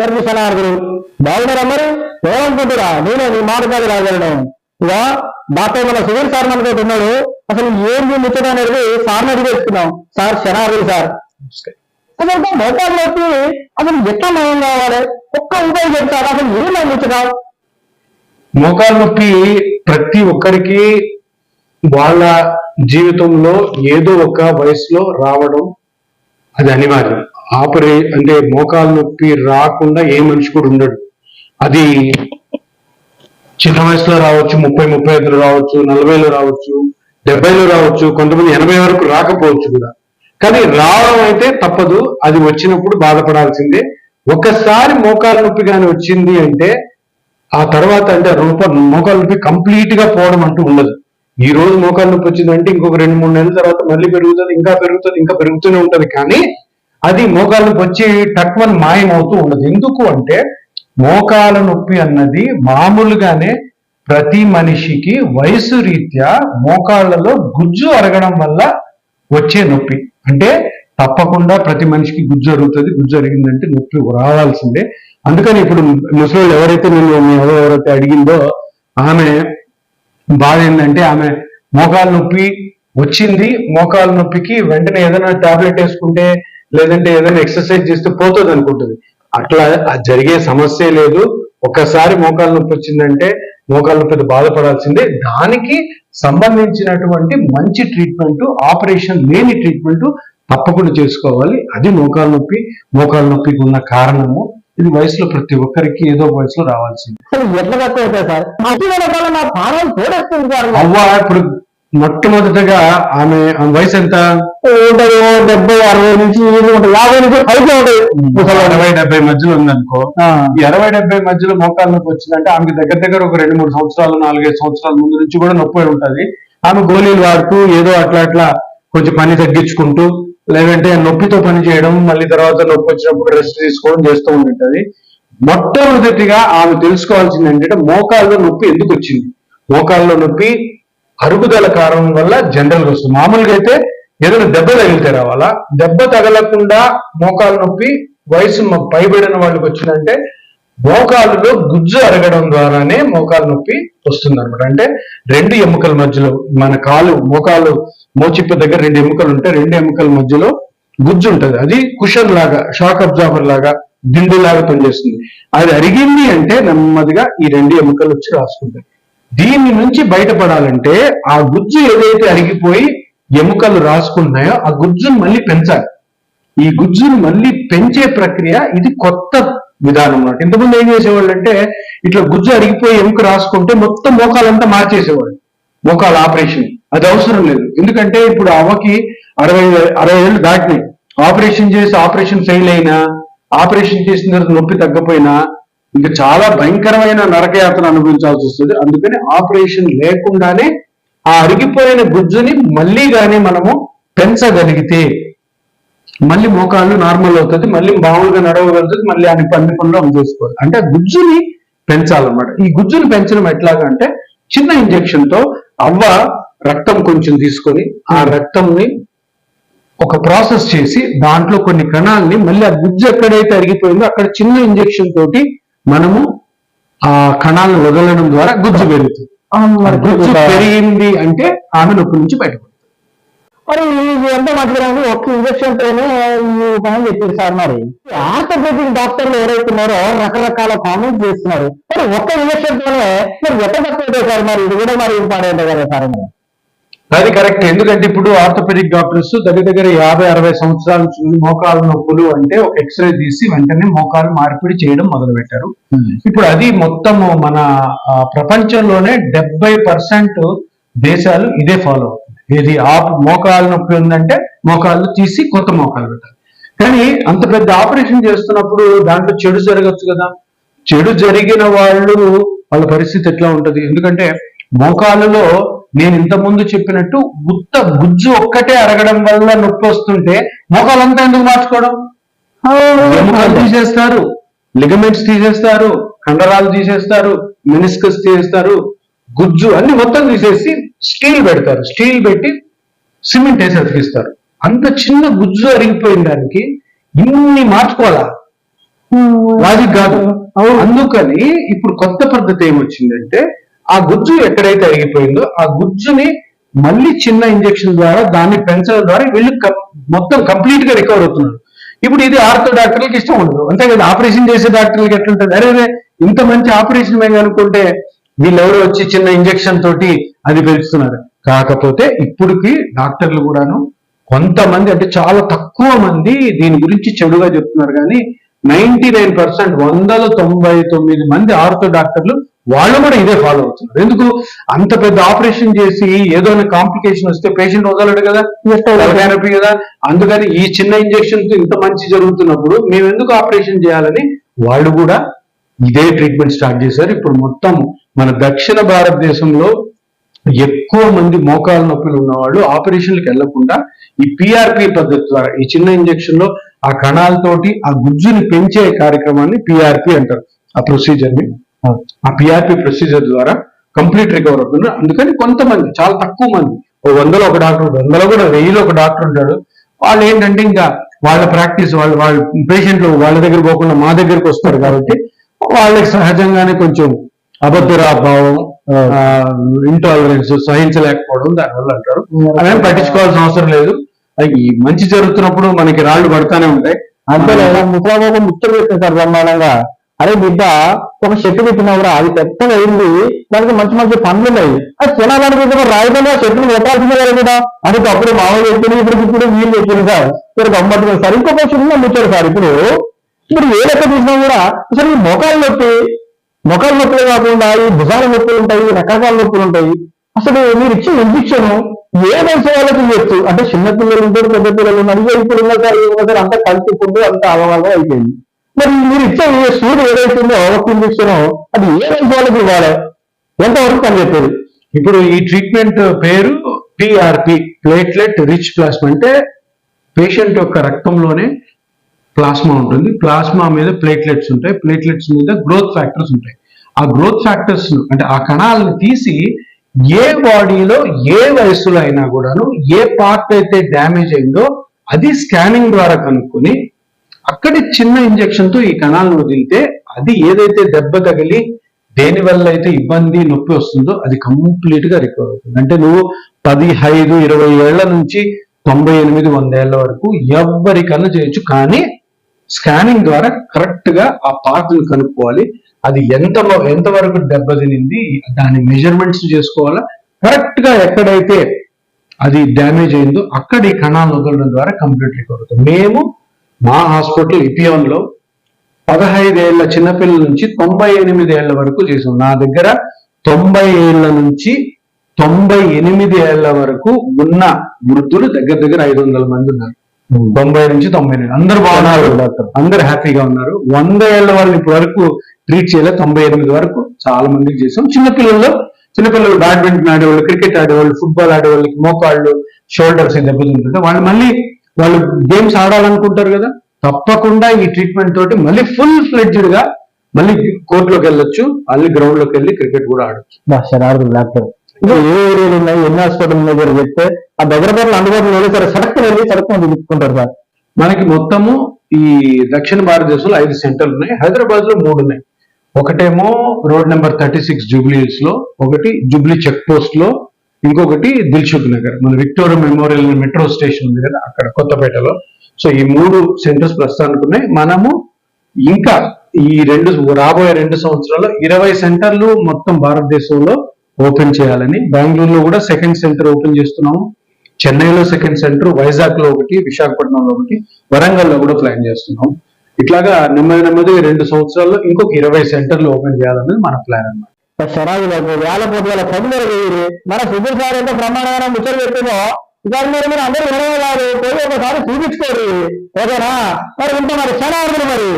సలహాలు బాగున్నారా మరి? ఏమనుకుంటురా నేనే నీ మాట కాదు రాగలను ఇక డాక్టర్ మన సుధీర్ సార్ మనతో ఉన్నాడు. అసలు ఏంది ముచ్చట అనేది సార్ అడిగి తెలుసుకున్నాం సార్ శనార్థులు సార్. అసలు నొప్పి అసలు ఎట్లా నయం కావాలి? ఒక్క ఉపాయం చెప్తారు? అసలు ఏమై ముచ్చట? మోకాలు నొప్పి ప్రతి ఒక్కరికి వాళ్ళ జీవితంలో ఏదో ఒక వయసులో రావడం అది అనివార్యం. ఆపరే అంటే మోకాలు నొప్పి రాకుండా ఏ మనిషి కూడా ఉండడు. అది చిన్న వయసులో రావచ్చు ముప్పై ముప్పై ఐదులో రావచ్చు నలభైలో రావచ్చు డెబ్బైలో రావచ్చు కొంతమంది ఎనభై వరకు రాకపోవచ్చు కూడా. కానీ రావడం అయితే తప్పదు అది వచ్చినప్పుడు బాధపడాల్సిందే. ఒకసారి మోకాలు నొప్పి కానీ వచ్చింది అంటే ఆ తర్వాత అంటే రూప మోకాలు నొప్పి కంప్లీట్గా పోవడం అంటూ ఉండదు. ఈ రోజు మోకాలు నొప్పి వచ్చిందంటే ఇంకొక రెండు మూడు నెలల తర్వాత మళ్ళీ పెరుగుతుంది ఇంకా పెరుగుతుంది ఇంకా పెరుగుతూనే ఉంటది. కానీ అది మోకాలు నొప్పి వచ్చి టక్వన్ మాయం అవుతూ ఉండదు. ఎందుకు అంటే మోకాల నొప్పి అన్నది మామూలుగానే ప్రతి మనిషికి వయసు రీత్యా మోకాళ్ళలో గుజ్జు అరగడం వల్ల వచ్చే నొప్పి. అంటే తప్పకుండా ప్రతి మనిషికి గుజ్జు అరుగుతుంది గుజ్జు అరిగిందంటే నొప్పి రావాల్సిందే. అందుకని ఇప్పుడు ముసలి ఎవరైతే నేను మీ ఎవరు ఎవరైతే అడిగిందో ఆమె బాధ ఏంటంటే ఆమె మోకాలు నొప్పి వచ్చింది మోకాలు నొప్పికి వెంటనే ఏదైనా టాబ్లెట్ వేసుకుంటే లేదంటే ఏదైనా ఎక్సర్సైజ్ చేస్తే పోతుంది అనుకుంటుంది అట్లా జరిగే సమస్య లేదు. ఒక్కసారి మోకాలు నొప్పి వచ్చిందంటే మోకాలు నొప్పి బాధపడాల్సిందే. దానికి సంబంధించినటువంటి మంచి ట్రీట్మెంట్ ఆపరేషన్ లేని ట్రీట్మెంట్ తప్పకుండా చేసుకోవాలి. అది మోకాలు నొప్పి మోకాలు నొప్పికి ఉన్న కారణము. ఇది వయసులో ప్రతి ఒక్కరికి ఏదో వయసులో రావాల్సింది. అసలు ఎట్లా తక్కువ సార్? తోడేస్తుంది సార్. అవ్వ ఇప్పుడు మొట్టమొదటగా ఆమె ఆమె వయసు ఎంత? ఉంటుంది డెబ్బై అరవై నుంచి ఉంటుంది. యాభై నుంచి పైకి ఉంటుంది. ముసలి అరవై డెబ్బై మధ్యలో ఉందనుకో. ఈ అరవై డెబ్బై మధ్యలో మోకాలు నొప్పి వచ్చిందంటే ఆమెకి దగ్గర దగ్గర ఒక రెండు మూడు సంవత్సరాలు నాలుగైదు సంవత్సరాల ముందు నుంచి కూడా నొప్పి ఉంటది. ఆమె గోళీలు వాడుతూ ఏదో అట్లా అట్లా కొంచెం పని తగ్గించుకుంటూ లేదంటే నొప్పితో పని చేయడం మళ్ళీ తర్వాత నొప్పి వచ్చినప్పుడు రెస్ట్ తీసుకోవడం చేస్తూ ఉంటుంటది మొట్టమొదటిగా ఆమె తెలుసుకోవాల్సింది ఏంటంటే మోకాల్లో నొప్పి ఎందుకు వచ్చింది? మోకాల్లో నొప్పి అరుగుదల కారణం వల్ల జనరల్ వస్తుంది. మామూలుగా అయితే ఏదైనా దెబ్బ తగిలితే రావాలా? దెబ్బ తగలకుండా మోకాలు నొప్పి వయసు పైబడిన వాళ్ళకి వచ్చిందంటే మోకాలులో గుజ్జు అరగడం ద్వారానే మోకాలు నొప్పి వస్తుంది అనమాట అంటే రెండు ఎముకల మధ్యలో మన కాలు మోకాలు మోచిప్ప దగ్గర రెండు ఎముకలు ఉంటాయి రెండు ఎముకల మధ్యలో గుజ్జు ఉంటుంది. అది కుషన్ లాగా షాక్ అబ్జార్బర్ లాగా దిండు లాగా పనిచేస్తుంది. అది అరిగింది అంటే నెమ్మదిగా ఈ రెండు ఎముకలు వచ్చి రాసుకుంటాయి. దీని నుంచి బయటపడాలంటే ఆ గుజ్జు ఏదైతే అరిగిపోయి ఎముకలు రాసుకున్నాయో ఆ గుజ్జును మళ్ళీ పెంచాలి. ఈ గుజ్జును మళ్ళీ పెంచే ప్రక్రియ ఇది కొత్త విధానం అన్నమాట. ఇంతకుముందు ఏం చేసేవాళ్ళు అంటే ఇట్లా గుజ్జు అరిగిపోయి ఎముక రాసుకుంటే మొత్తం మోకాలంతా మార్చేసేవాళ్ళు. మోకాల ఆపరేషన్. అది అవసరం లేదు. ఎందుకంటే ఇప్పుడు అవ్వకి అరవై అరవై ఏళ్ళు దాటినాయి. ఆపరేషన్ చేసి ఆపరేషన్ ఫెయిల్ అయినా ఆపరేషన్ చేసిన తర్వాత నొప్పి తగ్గపోయినా ఇంకా చాలా భయంకరమైన నరకయాత్ర అనుభవించాల్సి వస్తుంది. అందుకని ఆపరేషన్ లేకుండానే ఆ అరిగిపోయిన గుజ్జుని మళ్ళీ కానీ మనము పెంచగలిగితే మళ్ళీ మోకాళ్ళు నార్మల్ అవుతుంది మళ్ళీ మామూలుగా నడవగలుగుతుంది మళ్ళీ అన్ని అన్ని పనులు అమలు చేసుకోవాలి. అంటే గుజ్జుని పెంచాలన్నమాట. ఈ గుజ్జుని పెంచడం ఎట్లాగా అంటే చిన్న ఇంజెక్షన్తో అవ్వ రక్తం కొంచెం తీసుకొని ఆ రక్తంని ఒక ప్రాసెస్ చేసి దాంట్లో కొన్ని కణాలని మళ్ళీ ఆ గుజ్జు ఎక్కడైతే అరిగిపోయిందో అక్కడ చిన్న ఇంజెక్షన్ తోటి మనము ఆ కణాలను వదలడం ద్వారా గుజ్జు పెరుగుతుంది. మరి గుజ్జు పెరిగింది అంటే ఆమె నొప్పి నుంచి బయటపడుతుంది. మరి ఇది ఎంత మంచిగా ఉంది ఒక్క ఇంజక్షన్ తోనే ఈ పని చెప్పింది సార్ మరి. ఆర్థోపెడిక్ డాక్టర్లు ఎవరైతే ఉన్నారో రకరకాల కామెంట్స్ చేస్తున్నారు. మరి ఒక్క ఇంజక్షన్ తోనే మరి అవుతాయి సార్ మరి? ఇది కూడా మరి ఇంపార్టెంట్ కదా సార్ మరి. అది కరెక్ట్. ఎందుకంటే ఇప్పుడు ఆర్థోపెడిక్ డాక్టర్స్ దగ్గర దగ్గర యాభై అరవై సంవత్సరాల నుంచి మోకాలు నొప్పులు అంటే ఒక ఎక్స్రే తీసి వెంటనే మోకాలు మార్పిడి చేయడం మొదలు పెట్టారు ఇప్పుడు అది మొత్తం మన ప్రపంచంలోనే డెబ్బై పర్సెంట్ దేశాలు ఇదే ఫాలో అవుతుంది ఏది ఆ మోకాలు నొప్పి ఉందంటే మోకాళ్ళు తీసి కొత్త మోకాలు పెట్టాలి. కానీ అంత పెద్ద ఆపరేషన్ చేస్తున్నప్పుడు దాంట్లో చెడు జరగచ్చు కదా. చెడు జరిగిన వాళ్ళు వాళ్ళ పరిస్థితి ఎట్లా ఉంటది? ఎందుకంటే మోకాలులో నేను ఇంత ముందు చెప్పినట్టు గుత్త గుజ్జు ఒక్కటే అరగడం వల్ల నొప్పి వస్తుంటే మోకాలంతా ఎందుకు మార్చుకోవడం? తీసేస్తారు లిగమెంట్స్ తీసేస్తారు కండరాలు తీసేస్తారు మినిస్కస్ తీసేస్తారు గుజ్జు అన్ని మొత్తం తీసేసి స్టీల్ పెడతారు. స్టీల్ పెట్టి సిమెంట్ వేసి అతికిస్తారు. అంత చిన్న గుజ్జు అరిగిపోయిన దానికి ఇన్ని మార్చుకోవాలా? లాజిక్ కాదు. అందుకని ఇప్పుడు కొత్త పద్ధతి ఏమొచ్చిందంటే ఆ గుజ్జు ఎక్కడైతే అరిగిపోయిందో ఆ గుజ్జుని మళ్ళీ చిన్న ఇంజెక్షన్ ద్వారా దాన్ని పెంచడం ద్వారా వీళ్ళు మొత్తం కంప్లీట్గా రికవర్ అవుతున్నారు. ఇప్పుడు ఇది ఆర్థో డాక్టర్లకు ఇష్టం ఉండదు. అంతే కదా ఆపరేషన్ చేసే డాక్టర్లకి ఎట్లుంటది? అరే అరే, ఇంత మంచి ఆపరేషన్ మేము అనుకుంటే వీళ్ళెవరో వచ్చి చిన్న ఇంజెక్షన్ తోటి అది పెంచుతున్నారు. కాకపోతే ఇప్పటికి డాక్టర్లు కూడాను కొంతమంది అంటే చాలా తక్కువ మంది దీని గురించి చెడుగా చెప్తున్నారు. కానీ నైన్టీ నైన్ పర్సెంట్ వందల తొంభై తొమ్మిది మంది ఆర్థో డాక్టర్లు వాళ్ళు కూడా ఇదే ఫాలో అవుతున్నారు. ఎందుకు? అంత పెద్ద ఆపరేషన్ చేసి ఏదో కాంప్లికేషన్ వస్తే పేషెంట్ వదలడు కదా? థెరపీ కదా? అందుకని ఈ చిన్న ఇంజెక్షన్తో ఇంత మంచి జరుగుతున్నప్పుడు మేము ఎందుకు ఆపరేషన్ చేయాలని వాళ్ళు కూడా ఇదే ట్రీట్మెంట్ స్టార్ట్ చేశారు. ఇప్పుడు మొత్తం మన దక్షిణ భారతదేశంలో ఎక్కువ మంది మోకాలు నొప్పులు ఉన్న వాళ్ళు ఆపరేషన్లకు వెళ్ళకుండా ఈ పిఆర్పి పద్ధతి ద్వారా ఈ చిన్న ఇంజెక్షన్లో ఆ కణాలతోటి ఆ గుజ్జుని పెంచే కార్యక్రమాన్ని పిఆర్పి అంటారు. ఆ ప్రొసీజర్ని. ఆ పిఆర్పి ప్రొసీజర్ ద్వారా కంప్లీట్ రికవర్ అవుతున్నారు అందుకని కొంతమంది చాలా తక్కువ మంది ఓ వందలో ఒక డాక్టర్ వందలో కూడా వెయ్యిలో ఒక డాక్టర్ ఉంటాడు. వాళ్ళు ఏంటంటే ఇంకా వాళ్ళ ప్రాక్టీస్ వాళ్ళు వాళ్ళ పేషెంట్లు వాళ్ళ దగ్గర పోకుండా మా దగ్గరకు వస్తారు కాబట్టి వాళ్ళకి సహజంగానే కొంచెం అబద్ధరాభావం ఇంటాలరెన్స్ సహించలేకపోవడం దానివల్ల అంటారు. అదే పట్టించుకోవాల్సిన అవసరం లేదు. ఈ మంచి జరుగుతున్నప్పుడు మనకి రాళ్ళు పడతానే ఉంటాయి. అంతే ముసలాం ఒక ముచ్చట సార్ బ్రహ్మాండంగా. అరే బిడ్డ ఒక చెట్టు పెట్టినా అది పెద్దగా అయింది. దానికి మంచి మంచి పండ్లు ఉన్నాయి. అది తినాలని కూడా రాయకుండా చెట్టును పెట్టాల్సిందే కదా కూడా అది అప్పుడు మామూలు చెప్పింది ఇప్పుడు ఇప్పుడు వీళ్ళు చెప్పింది సార్. మీరు గమ్మత్తున్నారు సార్. ఇంకొక చిన్న ముచ్చారు సార్ ఇప్పుడు. ఇప్పుడు ఏ లెక్క చూసినా కూడా అసలు ఈ మొఖాలు నొప్పి మొఖాలు నొప్పులు కాకుండా ఈ భుజాల నొప్పులు ఉంటాయి రకరకాల నొప్పులు ఉంటాయి. అసలు మీరు ఇచ్చిన ఇంజక్షన్ ఏ వయసు వాళ్ళకి ఇవ్వచ్చు? అంటే చిన్న పిల్లలు ఉంటారు పెద్ద పిల్లలు ఉన్నారు. ఇప్పుడు ఉన్న సార్ ఏమో సార్ అంతా కలిసి ఫుడ్ అంతా అవగాహన అయిపోయింది. మరి మీరు ఇచ్చే సూర్యుడు ఏదైతుందో ఒక అది ఏ వయసు ఇవ్వాలి? ఎంతవరకు పనిచేస్తుంది ఇప్పుడు ఈ ట్రీట్మెంట్ పేరు పిఆర్పి ప్లేట్లెట్ రిచ్ ప్లాస్మా అంటే పేషెంట్ యొక్క రక్తంలోనే ప్లాస్మా ఉంటుంది. ప్లాస్మా మీద ప్లేట్లెట్స్ ఉంటాయి. ప్లేట్లెట్స్ మీద గ్రోత్ ఫ్యాక్టర్స్ ఉంటాయి. ఆ గ్రోత్ ఫ్యాక్టర్స్ అంటే ఆ కణాలను తీసి ఏ బాడీలో ఏ వయసులో అయినా కూడాను ఏ పార్ట్ అయితే డ్యామేజ్ అయిందో అది స్కానింగ్ ద్వారా కనుక్కొని అక్కడి చిన్న ఇంజెక్షన్తో ఈ కణాలను వదిలితే అది ఏదైతే దెబ్బ తగిలి దేని వల్ల అయితే ఇబ్బంది నొప్పి వస్తుందో అది కంప్లీట్గా రికవర్ అవుతుంది. అంటే నువ్వు పదిహైదు ఇరవై ఏళ్ళ నుంచి తొంభై ఎనిమిది వందేళ్ళ వరకు ఎవరికన్నా చేయొచ్చు కానీ స్కానింగ్ ద్వారా కరెక్ట్గా ఆ పార్ట్ని కనుక్కోవాలి. అది ఎంత ఎంత వరకు దెబ్బతినింది దాని మెజర్మెంట్స్ చేసుకోవాలా కరెక్ట్గా ఎక్కడైతే అది డ్యామేజ్ అయిందో అక్కడ ఈ కణాలను వదలడం ద్వారా కంప్లీట్ రికవర్ అవుతుంది మేము మా హాస్పిటల్ ఇపియోన్లో పదహైదు పదహైదేళ్ళ చిన్నపిల్లల నుంచి తొంభై ఎనిమిది ఏళ్ళ వరకు చేసాం నా దగ్గర తొంభై ఏళ్ళ నుంచి తొంభై ఎనిమిది ఏళ్ళ వరకు ఉన్న వృద్ధులు దగ్గర దగ్గర ఐదు వందల మంది ఉన్నారు. తొంభై నుంచి తొంభై ఎనిమిది. అందరు బాగున్నారు. డాక్టర్ అందరు హ్యాపీగా ఉన్నారు. వంద ఏళ్ళ వాళ్ళని ఇప్పటి వరకు ట్రీట్ చేయలేదు తొంభై ఎనిమిది వరకు చాలా మందికి చేసాం చిన్నపిల్లల్లో చిన్నపిల్లలు బ్యాడ్మింటన్ ఆడేవాళ్ళు క్రికెట్ ఆడేవాళ్ళు ఫుట్బాల్ ఆడేవాళ్ళకి మోకాళ్ళు షోల్డర్స్ దెబ్బతింటుంటే వాళ్ళు మళ్ళీ వాళ్ళు గేమ్స్ ఆడాలనుకుంటారు కదా తప్పకుండా ఈ ట్రీట్మెంట్ తోటి మళ్ళీ ఫుల్ ఫ్లెడ్జ్డ్గా మళ్ళీ కోర్టులోకి వెళ్ళొచ్చు మళ్ళీ గ్రౌండ్లోకి వెళ్ళి క్రికెట్ కూడా ఆడొచ్చు. డాక్టర్ ఏ ఏరియాలు ఉన్నాయి ఎన్ని హాస్పిటల్ ఉన్నాయి చెప్తే ఆ దగ్గర దగ్గర అందుబాటులో లేదు సార్ సడక్ వెళ్ళి సడక్ తీసుకుంటారు సార్. మనకి మొత్తము ఈ దక్షిణ భారతదేశంలో ఐదు సెంటర్లు ఉన్నాయి హైదరాబాద్లో మూడు ఉన్నాయి. ఒకటేమో రోడ్ నెంబర్ థర్టీ సిక్స్ జూబ్లీస్లో ఒకటి జూబ్లీ చెక్ పోస్ట్లో ఇంకొకటి దిల్సుఖ్ నగర్. మన విక్టోరియా మెమోరియల్ మెట్రో స్టేషన్ ఉంది కదా అక్కడ కొత్తపేటలో. సో ఈ మూడు సెంటర్స్ ప్రస్తుతానికి ఉన్నాయి. మనము ఇంకా ఈ రెండు రాబోయే రెండు సంవత్సరాల్లో ఇరవై సెంటర్లు మొత్తం భారతదేశంలో ఓపెన్ చేయాలని బెంగళూరులో కూడా సెకండ్ సెంటర్ ఓపెన్ చేస్తున్నాము. చెన్నైలో సెకండ్ సెంటర్ వైజాగ్లో ఒకటి విశాఖపట్నంలో ఒకటి వరంగల్లో కూడా ప్లాన్ చేస్తున్నాం ఇట్లాగా నెమ్మది నెమ్మది రెండు సంవత్సరాల్లో ఇంకొక ఇరవై సెంటర్లు ఓపెన్ చేయాలనేది మన ప్లాన్ అన్నమాట. శరాజు వేల కోట్ల వేల పదులు వేయరు. మన సుధీర్ సార్ ఎంత ప్రమాణమైన ముచ్చట పెట్టిందో ఇవాళ మీరు మీరు అందరూ వినడం కాదు పోయి ఒకసారి చూపించుకోరు ఓకేనా? మరి ఉంటా మరి శనార్థులు మరి.